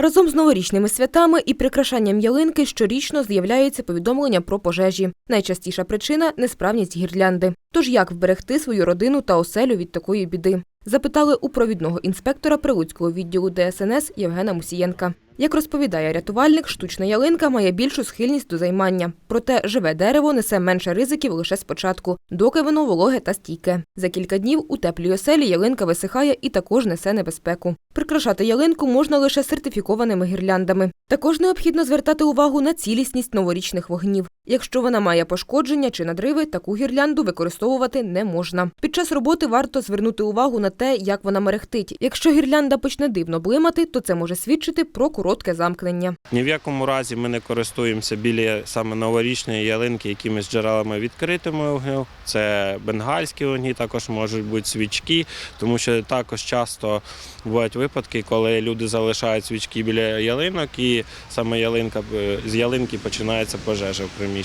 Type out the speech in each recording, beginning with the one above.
Разом з новорічними святами і прикрашанням ялинки щорічно з'являються повідомлення про пожежі. Найчастіша причина несправність гірлянди. Тож як вберегти свою родину та оселю від такої біди? Запитали у провідного інспектора Прилуцького відділу ДСНС Євгена Мусієнка. Як розповідає рятувальник, штучна ялинка має більшу схильність до займання. Проте живе дерево несе менше ризиків лише спочатку, доки воно вологе та стійке. За кілька днів у теплій оселі ялинка висихає і також несе небезпеку. Прикрашати ялинку можна лише сертифікованими гірляндами. Також необхідно звертати увагу на цілісність новорічних вогнів. Якщо вона має пошкодження чи надриви, таку гірлянду використовувати не можна. Під час роботи варто звернути увагу на те, як вона мерехтить. Якщо гірлянда почне дивно блимати, то це може свідчити про коротке замкнення. Ні в якому разі ми не користуємося біля саме новорічної ялинки якимись джерелами відкритими вогню. Це бенгальські вогні, також можуть бути свічки, тому що також часто бувають випадки, коли люди залишають свічки біля ялинок, і саме ялинка е, з ялинки починається пожежа в приміщенні.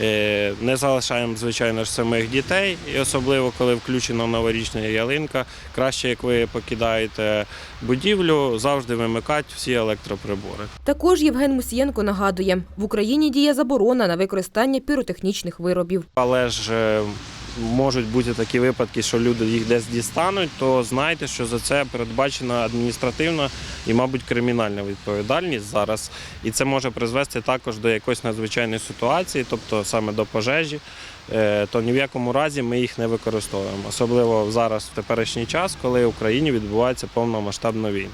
Е, Не залишаємо, звичайно ж, самих дітей, і особливо коли включена новорічна ялинка. Краще, як ви покидаєте будівлю, завжди вимикати всі електроприбори. Також Євген Мусієнко нагадує, в Україні діє заборона на використання піротехнічних виробів. Але ж е, можуть бути такі випадки, що люди їх десь дістануть, то знайте, що за це передбачена адміністративна і, мабуть, кримінальна відповідальність зараз. І це може призвести також до якоїсь надзвичайної ситуації, тобто саме до пожежі. Е, То ні в якому разі ми їх не використовуємо, особливо зараз в теперішній час, коли в Україні відбувається повномасштабна війна.